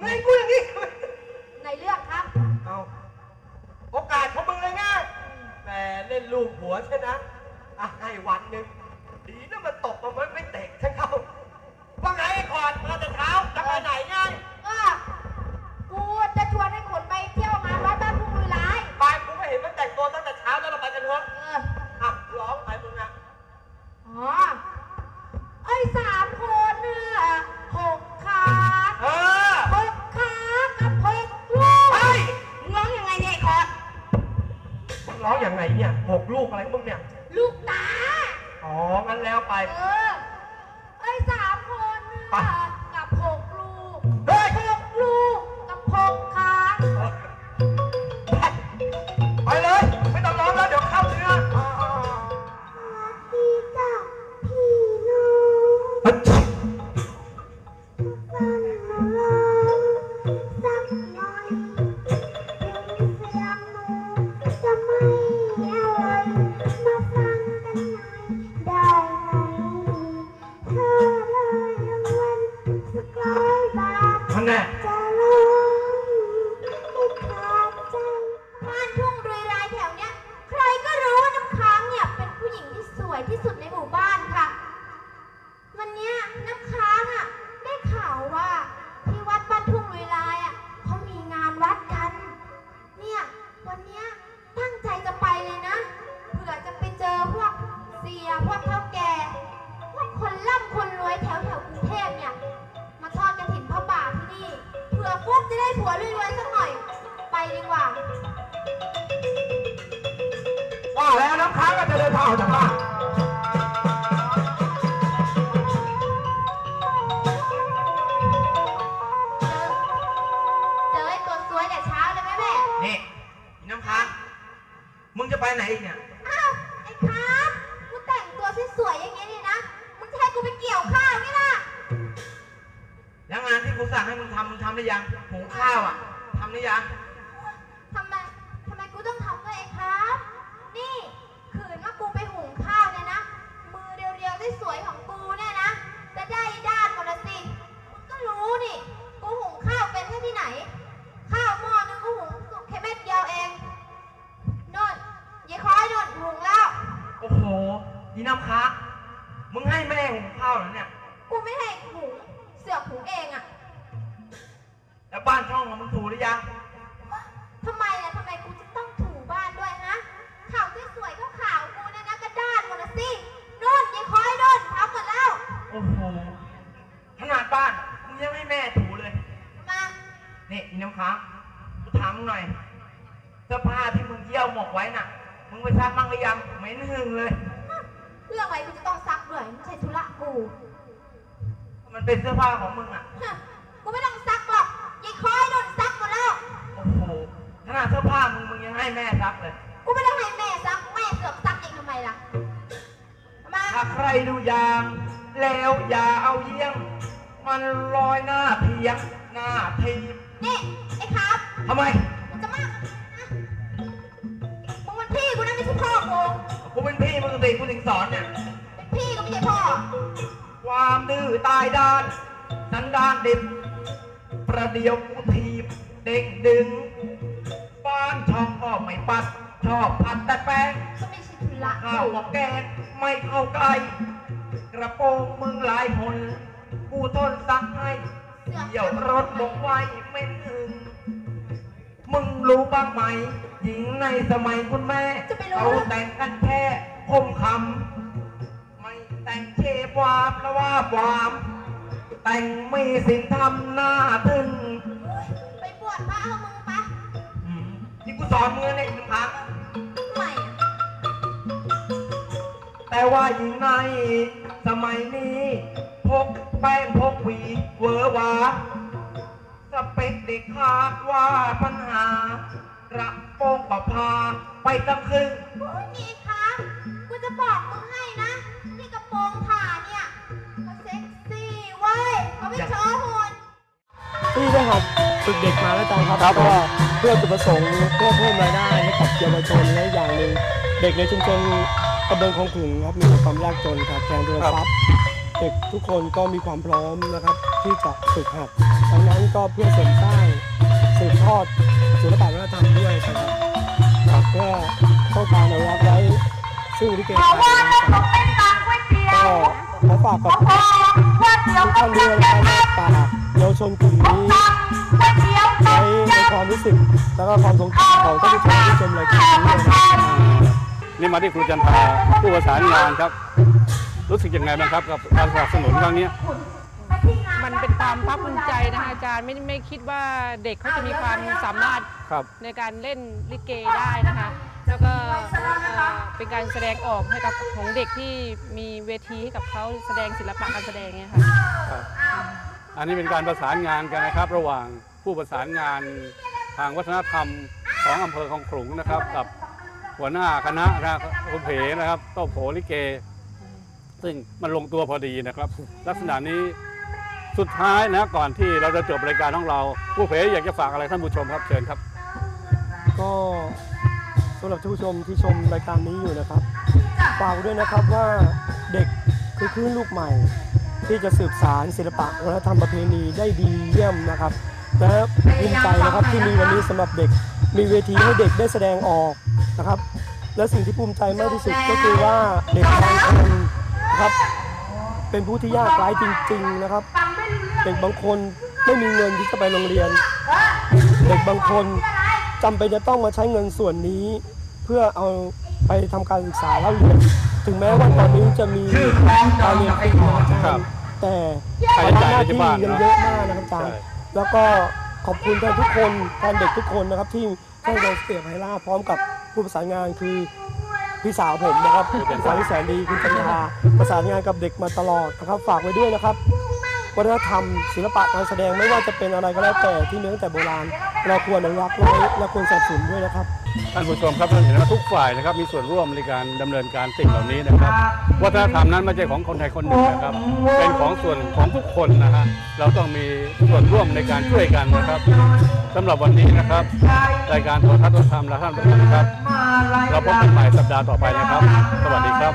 มึงให้กูอย่างนี้ ในเรื่องครับ เอาโอกาสของมึงเลยไงแหมเล่นลูกหัวใช่นะอะให้วันหนึ่งดีนะมันตกมามันไม่เต หกลูกอะไรของมึงเนี่ย ลูกตา อ๋อ งั้นแล้วไป เออ ไอ้สามคนเนี่ยไปกับหกลูกเฮ้ย หกลูกกับหกขาไปเลย ไม่ต้องร้องแล้วเดี๋ยวเข้าเนื้อ ดีจ้ะพี่น้องา งทำมึงทำได้ยังหุงข้าวอะทำได้ยังทำไมทำไมกูต้องทำด้วยไอ้ครับ นี่ขืนว่ากูไปหุงข้าวเนี่ยนะ มือเรียวๆที่สวยของกูเนี่ยนะ จะได้ด้านหมดละสิมึงก็รู้นี่ กูหุงข้าวเป็นแค่ที่ไหน ข้าวหม้อนึงกูหุงสุกแค่เม็ดเดียวเองนุ่นยายคอยนุ่นหุงแล้ว โอ้โหอีน้ำค้างมึงให้แม่หุงข้าวเหรอเนี่ย กูไม่ให้หุง เสือกหุงเองอะ แล้วบ้านช่องของมึงถูหรือยัง ทำไมล่ะทำไมกูจะต้องถูบ้านด้วยฮะข่าวสวยๆก็ข่าวกูเนี่ยนะกระด้านหมดละสินุ่นยายคอยนุ่นทำหมดแล้วโอ้โห ขนาดบ้านมึงยังให้แม่ถูเลย มานี่อีน้ำค้างกูถามมึงหน่อย เสื้อผ้าที่มึงเยี่ยวหมกไว้น่ะ มึงไปซักมั่งหรือยังเหม็นหึงเลย เรื่องอะไรกูจะต้องซักด้วยไม่ใช่ธุระกูมันเป็นเสื้อผ้าของมึงอะ ฮะกูไม่ต้องซักหรอก ขนาดเสื้อผ้ามึงมึงยังให้แม่ซักเลย กูไม่ต้องให้แม่ซัก แม่เสือกซักเองทำไมล่ะมาถ้าใครดูยางแล้วอย่าเอาเยี่ยง มันลอยหน้าเพียงหน้าทีบนี่ไอ้ครับทำไมมึงจะมาอะมึงเป็นพี่กูนะไม่ใช่พ่อกูกูเป็นพี่มึงสิกูถึงสอนเนี่ย เป็นพี่ก็ไม่ใช่พ่อ ความดื้อตายด้าน สันดานดิบ ประเดี๋ยวกูทีบ เด็กดึงบ้านช่องก็ไม่ปัดชอบพัดแต่แป้งก็ไม่ใช่ธุระข้าวหมกแกงไม่เข้าใกล้กระโปรงมึงหลายหนกูทนซักให้เดี่ยวรถบกไว้ไม่ถึงมึงรู้บ้างไหม หญิงในสมัยคุณแม่เขาแต่งกันแค่คมคำไม่แต่งเชฟวามและว่าความแต่งไมีสิ่งทำหน้าตึงไปบวชพระเอามึง กูสอนมึงเนี่ยหนึ่งครั้งใหม่อะแต่ว่าหญิงในสมัยนี้ พกแป้งพกหวีเวอร์หวาสเปคเด็กคาดว่าปัญหา ระโปรงประพาไปตั้งครึ่ง โอ้ยนี่ครับกูจะบอกมึงให้นะ นี่กระโปรงผ่าเนี่ยเขาเซ็กซี่เว้ยเขาไม่โชว์หุ่นที่ได้หัดฝึกเด็กมาแล้วจังครับก็เพื่อจุดประสงค์เพื่อเพิ่มรายได้ให้กับเยาวชนและอย่างหนึ่งเด็กในชุมชนตำบลคลองขลุงครับมีแต่ความยากจนขาดแคลนโทรทรัพย์เด็กทุกคนก็มีความพร้อมนะครับที่จะฝึกหัดดังนั้นก็เพื่อเสริมสร้างสืบทอดศิลปะวัฒนธรรมด้วยนะครับครับเพื่อต้องการอนุรักษ์ไว้ซึ่งลิเกไทยนะครับก็ ขอฝากกับทุกท่านด้วยนะครับฝากเยาวชนกลุ่มนี้ไว้ในความรู้สึกแล้วก็ความทรงจำของท่านผู้ชมที่ชมรายการนี้นะครับนี่มาที่ครูจันทราผู้ประสานงานครับ รู้สึกยังไงบ้างครับกับการสนับสนุนครั้งนี้มันเป็นความภาคภูมิใจนะคะอาจารย์ไม่ไม่คิดว่าเด็กเขาจะมีความสามารถรในการเล่นลิเกได้นะคะ แล้วก็ เอ่อเป็นการแสดงออกให้กับของเด็กที่มีเวทีให้กับเขาแสดงศิลปะการแสดงเนี่ยค่ะอันนี้เป็นการประสานงานกันนะครับ ระหว่างผู้ประสานงานทางวัฒนธรรมของอำเภอคลองขลุงนะครับ กับหัวหน้าคณะนะครับคุณเพนะครับโต้โผลิเก ซึ่งมันลงตัวพอดีนะครับ ลักษณะนี้สุดท้ายนะก่อนที่เราจะจบรายการของเรา ผู้เพอยากจะฝากอะไรท่านผู้ชมครับเชิญครับ ก็สำหรับท่านผู้ชมที่ชมรายการนี้อยู่นะครับฝากด้วยนะครับว่าเด็กคือคลื่นลูกใหม่ ที่จะสืบสารศิลปะวัฒนธรรมประเพณีได้ดีเยี่ยมนะครับและภูมิใจนะครับที่มีวันนี้สำหรับเด็ก มีเวทีให้เด็กได้แสดงออกนะครับ และสิ่งที่ภูมิใจมากที่สุดก็คือว่าเด็กบางคนครับ เป็นผู้ที่ยากไร้จริง ๆนะครับ เด็กบางคนไม่มีเงินที่จะไปโรงเรียน เด็กบางคน จำเป็นจะต้องมาใช้เงินส่วนนี้ เพื่อเอาไปทำการศึกษาเล่าเรียนถึงแม้ว่าตอนนี้จะมีการเรียนฟรีนะอาจาครัรบย์แต่ค่าภาใช้ระจ่ายหน้าที่ที่บ้านยังเนอะเยอะมากนะครับอาจารย์ใช่แล้วก็ขอบคุณแทนทุกคนแทนเด็กทุกคนนะครับ ที่ให้เราเสียบไฮล่าพร้อมกับผู้ประสานงานคือพี่สาวผมนะครับพี่สาวที่แสนดีคุณจันทราประสานงานกับเด็กมาตลอดนะครับ ฝากไว้ด้วยนะครับ วัฒนธรรม ศิลปะการแสดงไม่ว่าจะเป็นอะไรก็แล้วแต่ที่มีตั้งแต่โบราณ เราควรอนุรักษ์ไว้และควรสนับสนุนด้วยนะครับท่านผู้ชมครับท่านเห็นว่าทุกฝ่ายนะครับมีส่วนร่วมในการดำเนินการสิ่งเหล่านี้นะครับ วัฒนธรรมนั้นไม่ใช่ของคนไทยคนหนึ่งนะครับ เป็นของส่วนของทุกคนนะฮะเราต้องมีส่วนร่วมในการช่วยกันนะครับสำหรับวันนี้นะครับรายการโทรทัศน์ต้นธรรมและท่านผู้ชมครับ เราพบกันใหม่สัปดาห์ต่อไปนะครับ สวัสดีครับ